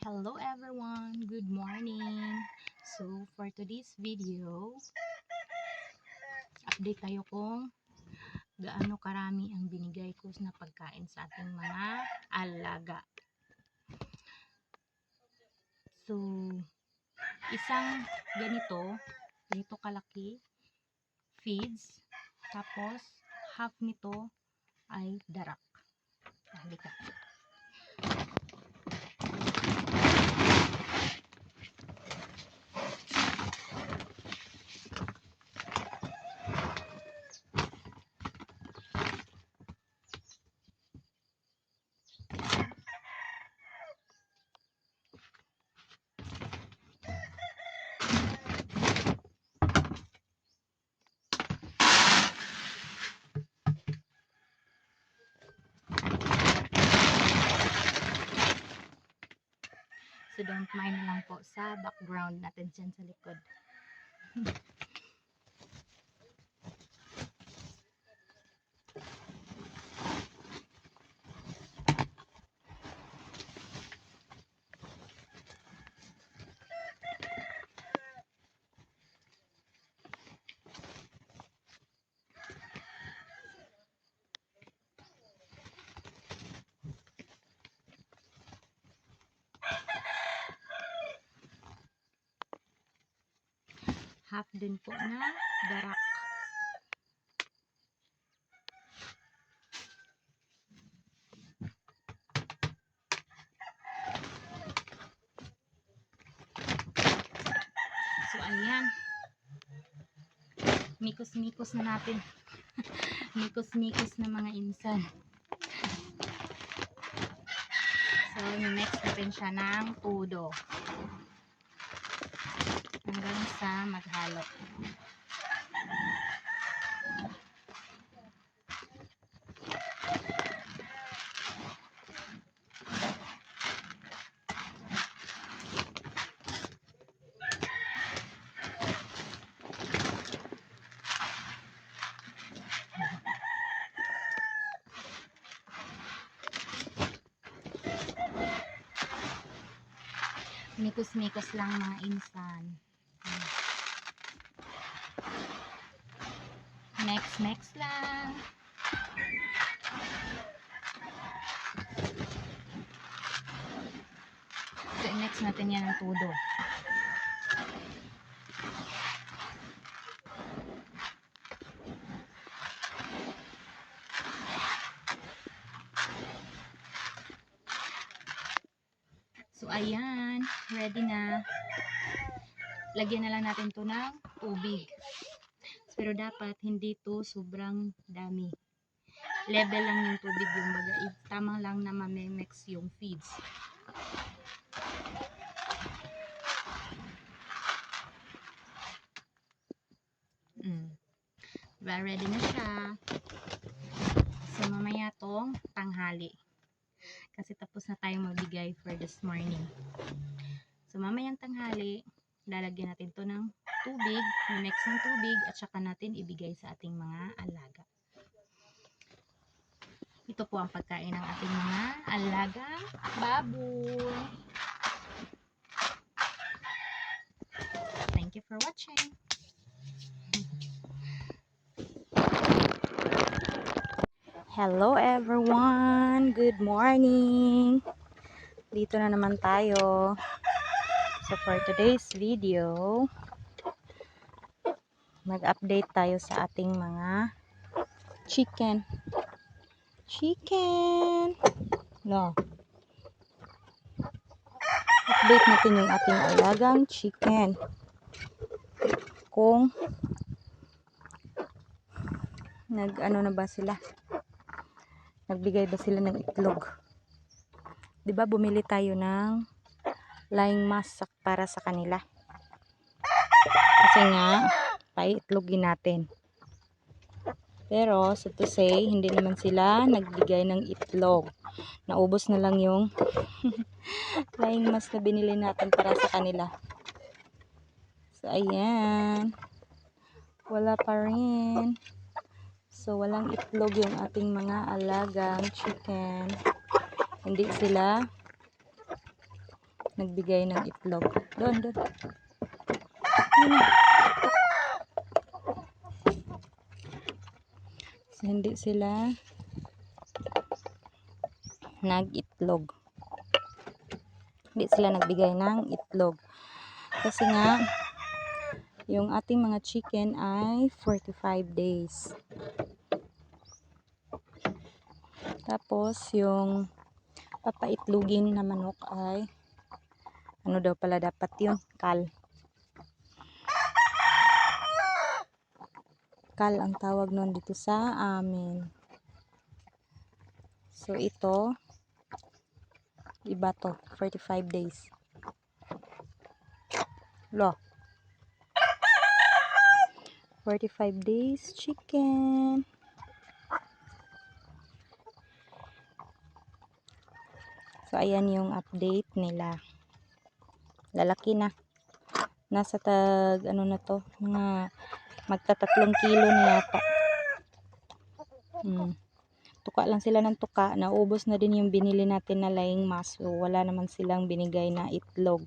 Hello everyone, good morning. So for today's video, update tayo kung gaano karami ang binigay ko na pagkain sa ating mga alaga. So isang ganito, ganito kalaki, feeds, tapos half nito ay darak. Halika. So don't mind na lang po sa background natin dyan sa likod. Half din po na darak. So ayan. Mikos-mikos na natin. Mikos-mikos na mga insan. So, next natin siya ng pudo. Hanggang sa maghalo. Mikos-mikos lang mga insan. Next, lang. So, next natin yan ang tudo. So, ayan. Ready na. Lagyan na lang natin to ng tubig. Pero dapat hindi to sobrang dami. Level lang yung tubig yung baga. Tama lang na mamimix yung feeds. Mm. Diba, ready na siya. So, mamaya tong tanghali. Kasi tapos na tayong magbigay for this morning. So, mamayang tanghali, lalagyan natin to ng tubig, mix ng tubig, at saka natin ibigay sa ating mga alaga. Ito po ang pagkain ng ating mga alagang baboy. Thank you for watching. Hello everyone! Good morning! Dito na naman tayo. So for today's video, mag-update tayo sa ating mga chicken. Chicken! No. Update natin yung ating alagang chicken. Kung nag ano na ba sila? Nagbigay ba sila ng itlog? 'Di ba bumili tayo ng lying mask para sa kanila. Kasi nga, paitlogin natin. Pero, so to say, hindi naman sila nagbigay ng itlog. Naubos na lang yung lying mask na binili natin para sa kanila. So, ayan. Wala pa rin. So, walang itlog yung ating mga alagang chicken. Hindi sila nagbigay ng itlog. Doon, doon. Yun. Hindi sila nag-itlog. Hindi sila nagbigay ng itlog. Kasi nga, yung ating mga chicken ay 45 days. Tapos, yung papaitlugin na manok ay ano daw pala dapat yun? Kal. Kal ang tawag nun dito sa amin. So, ito iba to. 45 days. Lo. 45 days chicken. So, ayan yung update nila. Lalaki na. Nasa tag, ano na to, mga magtatatlong kilo na yata. Hmm. Tuka lang sila ng tuka. Naubos na din yung binili natin na laying mass. So, wala naman silang binigay na itlog.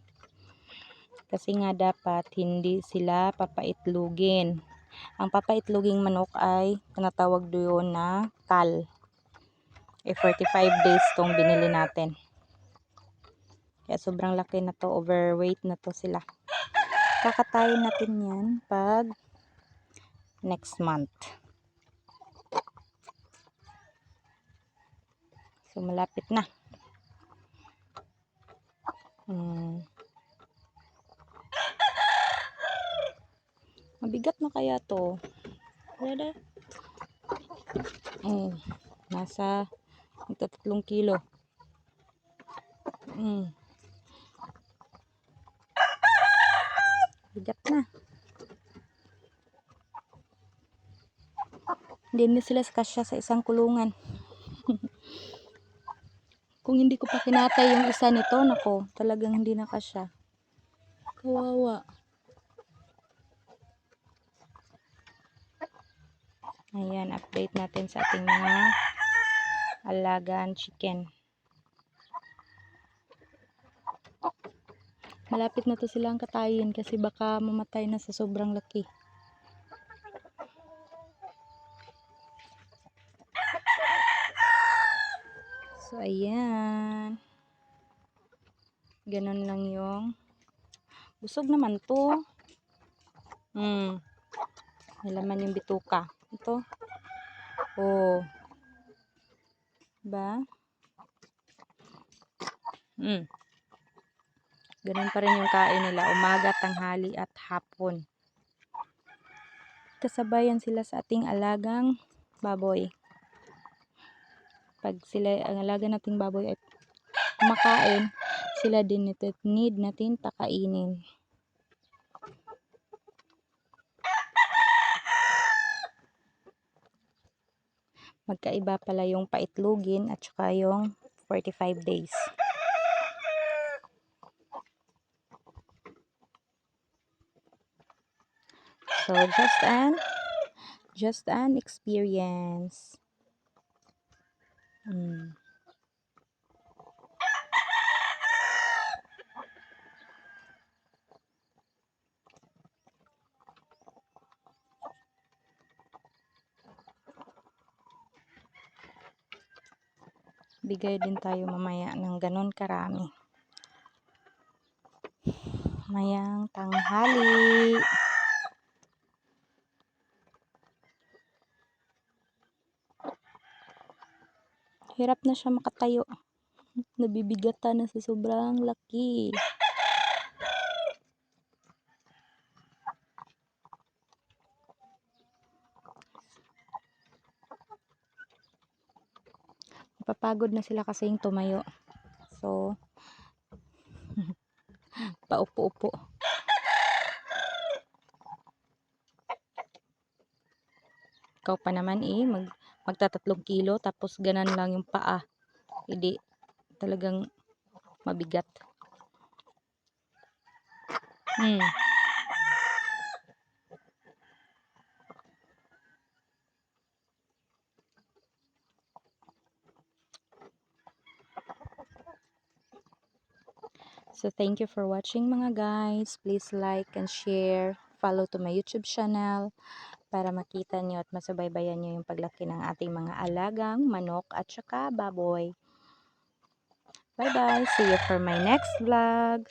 Kasi nga dapat hindi sila papaitlugin. Ang papaitluging manok ay tinatawag doon na kal. Eh 45 days tong binili natin. Kaya sobrang laki na to, overweight na to sila. Kakatayin natin yan pag next month. So malapit na. Hmm. Mabigat na kaya to. Wala. Oh, nasa tatlong kilo. Mm. Bigat na. Hindi na sila kasya sa isang kulungan. Kung hindi ko pa kinatay yung isa nito, nako, talagang hindi na kasya. Kawawa. Ayan, update natin sa ating mga alagaan chicken. Malapit na to silang katayin kasi baka mamatay na sa sobrang laki. So, ayan. Ganon lang yung busog naman to. Hmm. May laman yung bituka. Ito. Oh. Ba? Hmm. Ganun pa rin yung kain nila. Umaga, tanghali, at hapon. Kasabayan sila sa ating alagang baboy. Pag sila, ang alaga nating baboy ay kumakain, sila din ito need natin pakainin. Magkaiba pala yung paitlugin at saka yung 45 days. So just an just an experience. Bigay din tayo mamaya ng ganon karami. Mayang tanghali. Hirap na siya makatayo. Nabibigatan na sa sobrang laki. Napapagod na sila kasi yung tumayo. So, paupo-upo. Ikaw pa naman eh, mag, magtatatlong kilo tapos ganan lang yung paa. Hindi talagang mabigat. Hmm. So, thank you for watching mga guys. Please like and share. Follow to my YouTube channel para makita nyo at masubaybayan nyo yung paglaki ng ating mga alagang manok at saka baboy. Bye-bye. See you for my next vlog.